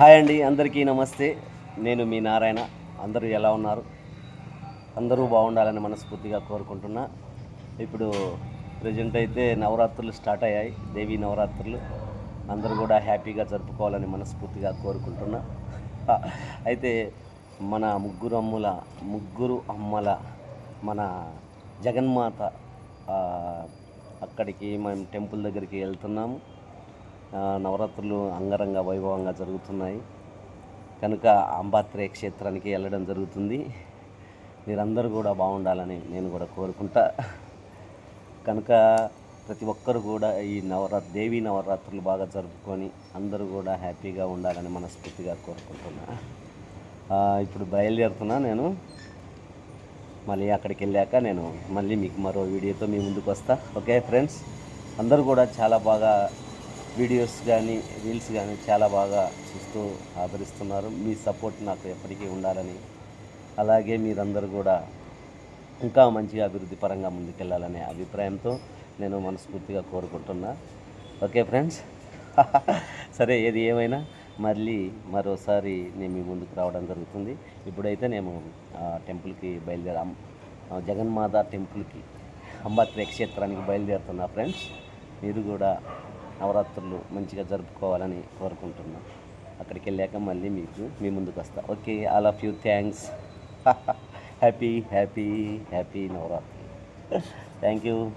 Hi అండి అందరికీ నమస్తే. నేను మీ నారాయణ. అందరూ ఎలా ఉన్నారు? అందరూ బాగుండాలని మనస్ఫూర్తిగా కోరుకుంటున్నా. ఇప్పుడు ప్రజెంట్ అయితే నవరాత్రులు స్టార్ట్ అయ్యాయి. దేవీ నవరాత్రులు. అందరూ కూడా హ్యాపీగా జరుపుకోవాలని మనస్ఫూర్తిగా కోరుకుంటున్నా. అయితే మన ముగ్గురు అమ్ముల ముగ్గురు అమ్మల మన జగన్మాత అక్కడికి మేము టెంపుల్ దగ్గరికి వెళ్తున్నాము. నవరాత్రులు అంగరంగ వైభవంగా జరుగుతున్నాయి. కనుక అంబాత్రే క్షేత్రానికి వెళ్ళడం జరుగుతుంది. మీరందరూ కూడా బాగుండాలని నేను కూడా కోరుకుంటా. కనుక ప్రతి ఒక్కరు కూడా ఈ నవరా దేవీ నవరాత్రులు బాగా జరుపుకొని అందరూ కూడా హ్యాపీగా ఉండాలని మనస్ఫూర్తిగా కోరుకుంటున్నా. ఇప్పుడు బయలుదేరుతున్నా నేను. మళ్ళీ అక్కడికి వెళ్ళాక నేను మళ్ళీ మీకు మరో వీడియోతో మీ ముందుకు వస్తా. Okay friends? అందరూ కూడా చాలా బాగా వీడియోస్ కానీ రీల్స్ కానీ చాలా బాగా చూస్తూ ఆదరిస్తున్నారు. మీ సపోర్ట్ నాకు ఎప్పటికీ ఉండాలని. అలాగే మీరందరూ కూడా ఇంకా మంచిగా అభివృద్ధి పరంగా ముందుకెళ్ళాలనే అభిప్రాయంతో నేను మనస్ఫూర్తిగా కోరుకుంటున్నా. Okay friends? సరే ఏది ఏమైనా మళ్ళీ మరోసారి నేను మీ ముందుకు రావడం జరుగుతుంది. ఇప్పుడైతే నేను ఆ, టెంపుల్కి బయలుదేరాం. జగన్మాత టెంపుల్కి అంబాత్రే క్షేత్రానికి బయలుదేరుతున్నా ఫ్రెండ్స్. మీరు కూడా నవరాత్రులు మంచిగా జరుపుకోవాలని కోరుకుంటున్నా. అక్కడికి వెళ్ళాక మళ్ళీ మీకు మీ ముందుకు వస్తా. Okay all of you thanks. Happy happy happy Navratri thank you.